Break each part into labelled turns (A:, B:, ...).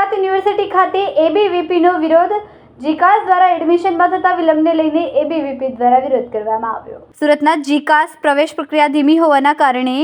A: University ખાતે એબીવીપીનો વિરોધ. જીકાસ દ્વારા એડમિશનમાં થતા વિલંબને લઈને એબીવીપી દ્વારા વિરોધ કરવામાં આવ્યો. સુરતના જીકાસ પ્રવેશ પ્રક્રિયા ધીમી હોવાના કારણે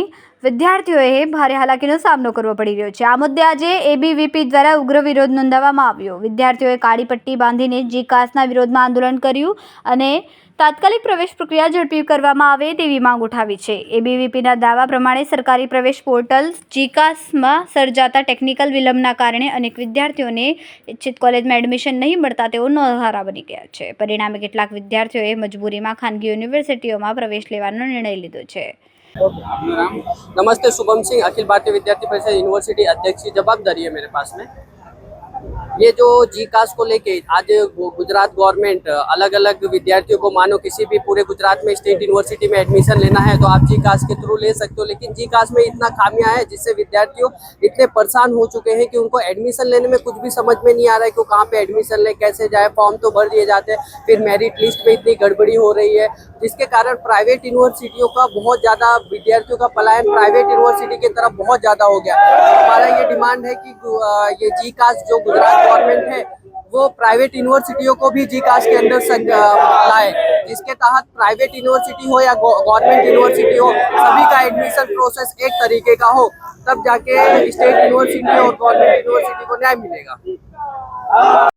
A: વિદ્યાર્થીઓએ ભારે હાલાકીનો સામનો કરવો પડી રહ્યો છે. આ મુદ્દે આજે એબીવીપી દ્વારા ઉગ્ર વિરોધ નોંધાવવામાં આવ્યો. વિદ્યાર્થીઓએ કાળી પટ્ટી બાંધીને જીકાસના વિરોધમાં આંદોલન કર્યું અને તાત્કાલિક પ્રવેશ પ્રક્રિયા ઝડપી કરવામાં આવે તેવી માંગ ઉઠાવી છે. એબીવીપીના દાવા પ્રમાણે સરકારી પ્રવેશ પોર્ટલ જીકાસમાં સર્જાતા ટેકનિકલ વિલંબના કારણે અનેક વિદ્યાર્થીઓને ઇચ્છિત કોલેજમાં એડમિશન નહીં મળતા તેઓ નોંધારા બની ગયા છે. પરિણામે કેટલાક વિદ્યાર્થીઓએ મજબૂરીમાં ખાનગી યુનિવર્સિટીઓમાં પ્રવેશ લેવાનો નિર્ણય લીધો છે.
B: नमस्ते, शुभम सिंह, अखिल भारतीय विद्यार्थी परिषद यूनिवर्सिटी अध्यक्ष की जवाबदारी है मेरे पास में। ये जो जी कास्ट को लेके आज गुजरात गवर्नमेंट अलग अलग विद्यार्थियों को मानो किसी भी पूरे गुजरात में स्टेट यूनिवर्सिटी में एडमिशन लेना है तो आप जी कास्ट के थ्रू ले सकते हो। लेकिन जी कास्ट में इतना खामियाँ है जिससे विद्यार्थियों इतने परेशान हो चुके हैं कि उनको एडमिशन लेने में कुछ भी समझ में नहीं आ रहा है कि कहाँ पे एडमिशन ले, कैसे जाए फॉर्म तो भर दिए जाते हैं, फिर मेरिट लिस्ट में इतनी गड़बड़ी हो रही है, जिसके कारण प्राइवेट यूनिवर्सिटियों का बहुत ज़्यादा, विद्यार्थियों का पलायन प्राइवेट यूनिवर्सिटी की तरफ़ बहुत ज़्यादा हो गया। हमारा ये डिमांड है कि ये जी कास्ट जो गुजरात गवर्नमेंट है, वो प्राइवेट यूनिवर्सिटियों को भी जी कास्ट के अंदर लाए। जिसके तहत प्राइवेट यूनिवर्सिटी हो या गवर्नमेंट यूनिवर्सिटी हो, सभी का एडमिशन प्रोसेस एक तरीके का हो, तब जाके स्टेट यूनिवर्सिटी और गवर्नमेंट यूनिवर्सिटी को न्याय मिलेगा।